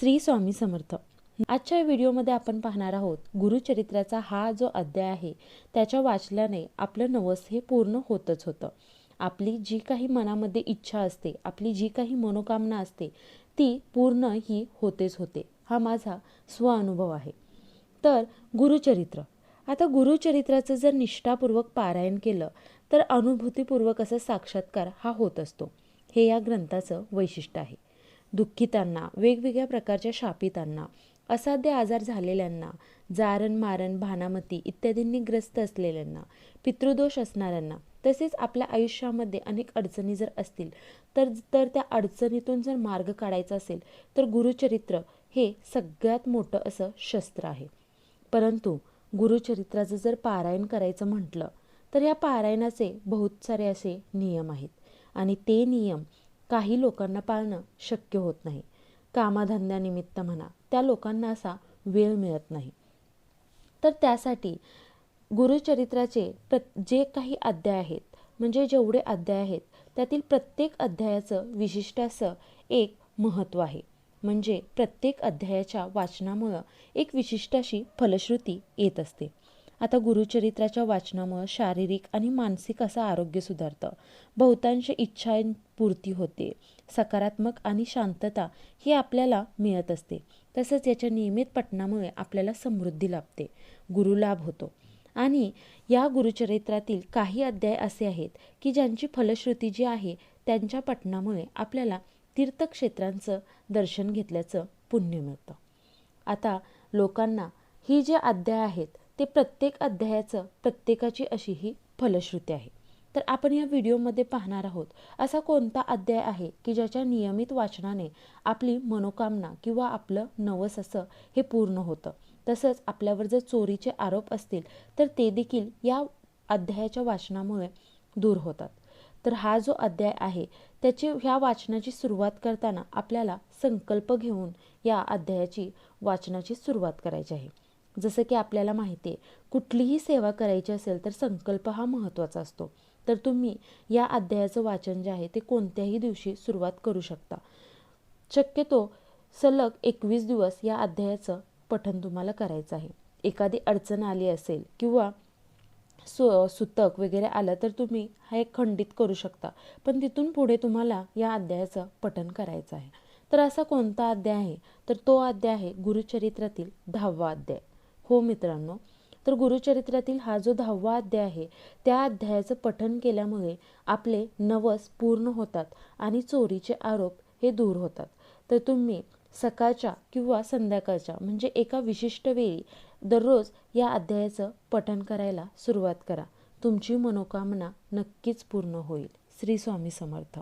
श्री स्वामी समर्थ. आजच्या व्हिडिओमध्ये आपण पाहणार आहोत गुरुचरित्राचा हा जो अध्याय आहे त्याच्या वाचल्याने आपलं नवस हे पूर्ण होतच होतं. आपली जी काही मनामध्ये इच्छा असते आपली जी काही मनोकामना असते ती पूर्ण ही होतेच होते. हा माझा स्वअनुभव आहे. तर गुरुचरित्र. आता गुरुचरित्राचं जर निष्ठापूर्वक पारायण केलं तर अनुभूतीपूर्वक असा साक्षात्कार हा होत असतो. हे या ग्रंथाचं वैशिष्ट्य आहे. दुःखितांना वेगवेगळ्या प्रकारच्या शापितांना असाध्य आजार झालेल्यांना जारण मारण भानामती इत्यादींनी ग्रस्त असलेल्यांना पितृदोष असणाऱ्यांना तसेच आपल्या आयुष्यामध्ये अनेक अडचणी जर असतील तर तर त्या अडचणीतून जर मार्ग काढायचा असेल तर गुरुचरित्र हे सगळ्यात मोठं असं शस्त्र आहे. परंतु गुरुचरित्राचं जर पारायण करायचं म्हटलं तर या पारायणाचे बहुत सारे असे नियम आहेत. आणि ते नियम काही लोकांना पाळणं शक्य होत नाही. कामाधंद्यानिमित्त म्हणा त्या लोकांना असा वेळ मिळत नाही. तर त्यासाठी गुरुचरित्राचे प्र जे काही अध्याय आहेत म्हणजे जेवढे अध्याय आहेत त्यातील प्रत्येक अध्यायाचं विशिष्ट असं एक महत्त्व आहे. म्हणजे प्रत्येक अध्यायाच्या वाचनामुळं एक विशिष्ट अशी फलश्रुती येत असते. आता गुरुचरित्राच्या वाचनामुळं शारीरिक आणि मानसिक असं आरोग्य सुधारतं. बहुतांश इच्छापूर्ती होते. सकारात्मक आणि शांतता ही आपल्याला मिळत असते. तसंच याच्या नियमित पठणामुळे आपल्याला समृद्धी लाभते. गुरुलाभ होतो. आणि या गुरुचरित्रातील काही अध्याय असे आहेत की ज्यांची फलश्रुती जी आहे त्यांच्या पठणामुळे आपल्याला तीर्थक्षेत्रांचं दर्शन घेतल्याचं पुण्य मिळतं. आता लोकांना ही जे अध्याय आहेत ते प्रत्येक अध्यायाचं प्रत्येकाची अशी ही फलश्रुती आहे. तर आपण या व्हिडिओमध्ये पाहणार आहोत असा कोणता अध्याय आहे की ज्याच्या नियमित वाचनाने आपली मनोकामना किंवा आपलं नवस असं हे पूर्ण होतं? तसंच आपल्यावर जर चोरीचे आरोप असतील तर ते देखील या अध्यायाच्या वाचनामुळे दूर होतात. तर हा जो अध्याय आहे त्याची ह्या वाचनाची सुरुवात करताना आपल्याला संकल्प घेऊन या अध्यायाची वाचनाची सुरुवात करायची आहे. जसं की आपल्याला माहिती आहे कुठलीही सेवा करायची असेल तर संकल्प हा महत्त्वाचा असतो. तर तुम्ही या अध्यायाचं वाचन जे आहे ते कोणत्याही दिवशी सुरुवात करू शकता. शक्यतो सलग एकवीस दिवस या अध्यायाचं पठन तुम्हाला करायचं आहे. एखादी अडचण आली असेल किंवा सु सुतक वगैरे आलं तर तुम्ही हा एक खंडित करू शकता. पण तिथून पुढे तुम्हाला या अध्यायाचं पठन करायचं आहे. तर असा कोणता अध्याय आहे? तर तो अध्याय आहे गुरुचरित्रातील दहावा अध्याय. हो मित्रांनो. तर गुरुचरित्रातील हा जो दहावा अध्याय आहे त्या अध्यायाचं पठन केल्यामुळे आपले नवस पूर्ण होतात आणि चोरीचे आरोप हे दूर होतात. तर तुम्ही सकाळच्या किंवा संध्याकाळच्या म्हणजे एका विशिष्ट वेळी दररोज या अध्यायाचं पठन करायला सुरुवात करा. तुमची मनोकामना नक्कीच पूर्ण होईल. श्री स्वामी समर्थ.